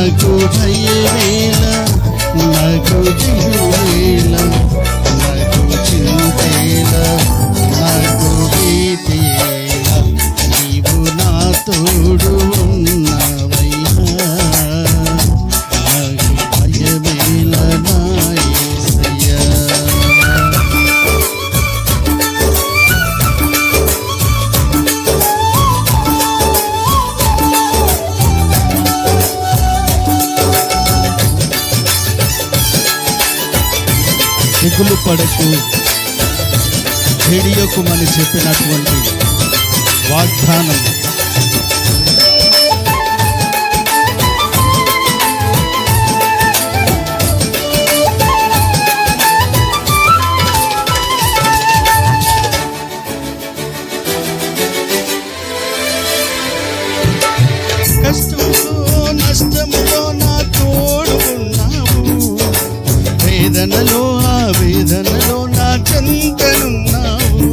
నాకు భయమేల నాకు దిగులేల నాకు చింతేల దిగులు పడకు. చెడియకుమని చెప్పినటువంటి వాగ్దానం. నా చెంతనున్నావు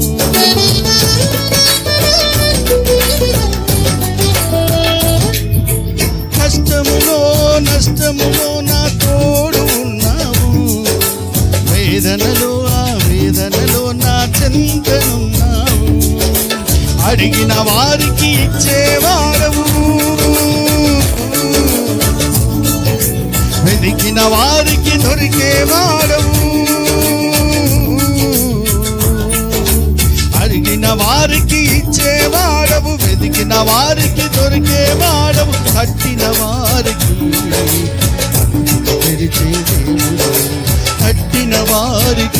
కష్టములో నష్టములో నా తోడు ఉన్నావు వేదనలో ఆ వేదనలో నా చెంతనున్నావు అడిగిన వారికి ఇచ్చేవాడవు వెతికిన వారికి దొరికేవాడవు ఇచ్చేవాడవు వెతికిన వారికి దొరికేవాడవు కట్టిన వారికి తెరిచే కట్టిన వారికి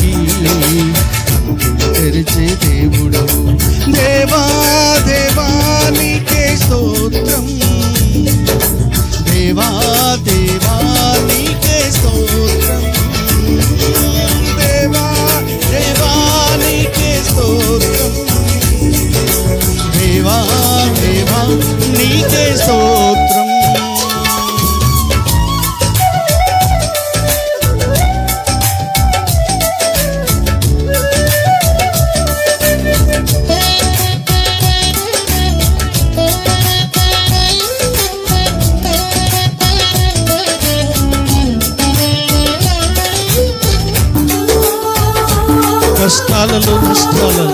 కష్టాలలో నష్టాలలో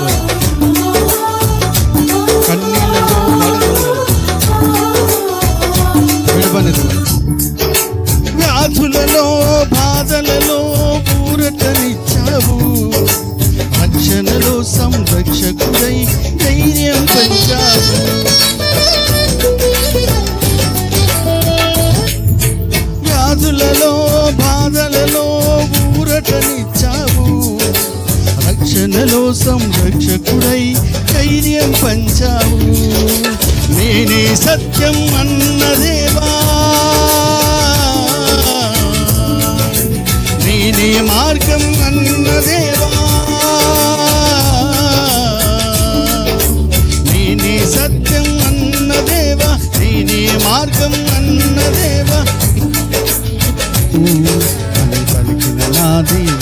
కన్నీళ్ళలో వ్యాధులలో బాధలలో ఊరటనిచ్చావు. రక్షణలో సంరక్షకుడై ధైర్యం పెంచావు. వ్యాధులలో రక్షణలో సంరక్షకుడై ధైర్యం పంచావు. నేనే సత్యం అన్నదేవా. నేనే మార్గం అన్నదేవా. నేనే సత్యం అన్నదేవా. నేనే మార్గం అన్నదేవా. అని పలికిన నా దేవా.